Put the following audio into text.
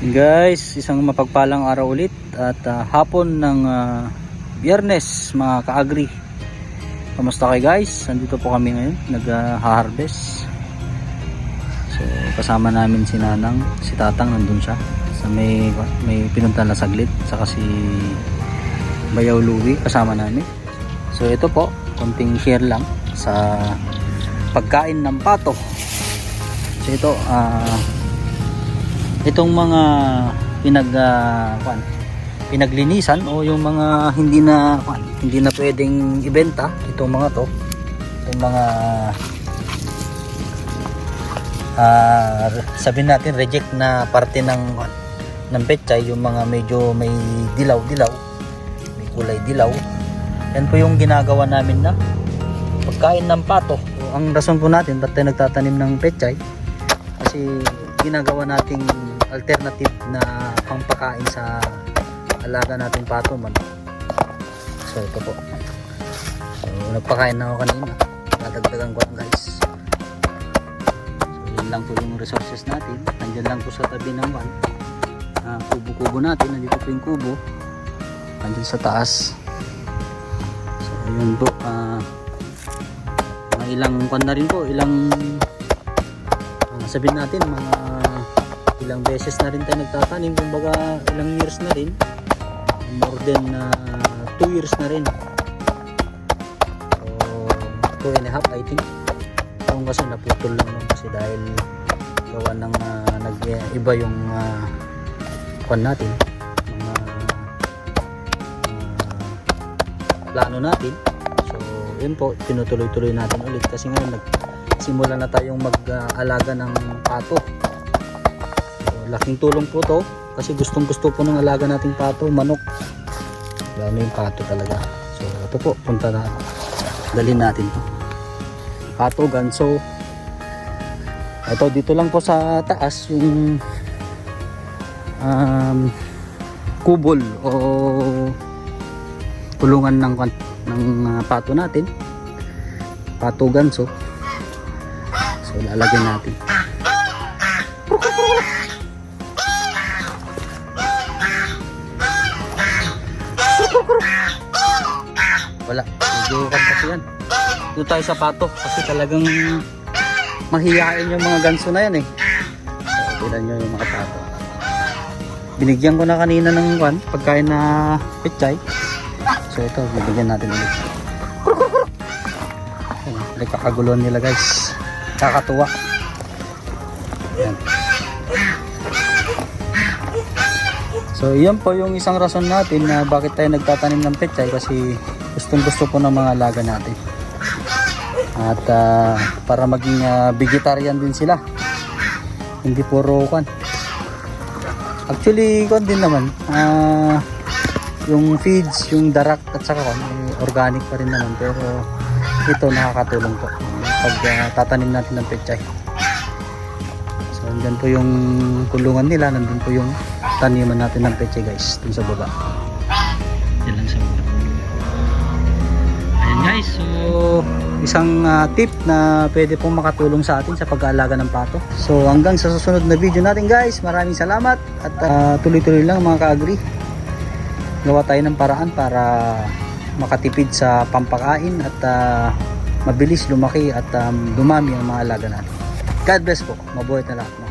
Guys, isang mapagpalang araw ulit at ah, hapon ng ah, biyernes mga kaagri. Kamusta kayo guys? Andito po kami ngayon, nag-harvest. So, kasama namin si Nanang, si Tatang nandun siya. Sa may, may pinunta na saglit, saka si Bayaw Louie kasama namin. So, ito po, konting share lang sa pagkain ng pato. So, ito, ah, itong mga pinag kuwan, pinaglinisan o yung mga hindi na kuwan, hindi na pwedeng ibenta itong mga to. Itong mga ah sabihin natin reject na parte ng kuwan, ng petchay yung mga medyo may dilaw-dilaw may kulay dilaw. Yan po yung ginagawa namin na pagkain ng pato. Ang rason po natin ba't tayo nagtatanim ng petchay kasi ginagawa nating alternative na pangpakain sa alaga nating pato man. So ito po. So nagpakain na ako kanina. Nadagdagan ko guys. So yun lang po yung resources natin. Nandyan lang po sa tabi ng van. Ah, kubo-kubo natin. Nandito po yung kubo. Nandyan sa taas. So yun po. Mga ilang kwan na rin po. Ilang sabihin natin mga ilang beses na rin tayo nagtatanim kumbaga ilang years na rin. More than 2 years na rin. So 2 and a half I think. Kung kasi naputol lang nun kasi dahil gawa ng ah, nag-iba yung uh, kwan natin. Mga ah, plano natin. So yun po tinutuloy-tuloy natin ulit. Kasi ngayon nagsimula na tayong mag-alaga ng pato. So, laking tulong po to kasi gustong gusto po ng alaga nating pato manok. Lalo yung pato talaga. So ito po punta na dalhin natin to. Pato ganso. Ito dito lang po sa taas yung um, kubol o kulungan ng ng ah, pato natin. Pato ganso so lalagyan natin. Wala. Medyo kasi yan. Doon tayo sa pato kasi talagang mahihain yung mga ganso na yan eh. So, tignan nyo yung mga pato. Binigyan ko na kanina ng kwan pagkain na pichay so ito bibigyan natin ulit. Ayan, nagkakaguluhan nila guys kakatuwa Ayan. So iyan po yung isang rason natin na bakit tayo nagtatanim ng pechay kasi gustong gusto po ng mga alaga natin. At ah, para maging ah, vegetarian din sila. Hindi puro kan. Actually, kon din naman. ah, yung feeds, yung darak at saka kon, eh, organic pa rin naman pero ito nakakatulong po pag ah, tatanim natin ng pechay. So, andyan po yung kulungan nila, nandun po yung taniman natin ng peche guys, dun sa baba. Yan lang sa baba. Ayan guys, so isang ah, tip na pwede pong makatulong sa atin sa pag-aalaga ng pato. So hanggang sa susunod na video natin guys, maraming salamat at ah, tuloy-tuloy lang mga ka-agri. Gawa tayo ng paraan para makatipid sa pampakain at ah, mabilis lumaki at um, dumami ang mga alaga natin. God bless po. Mabuhay na lahat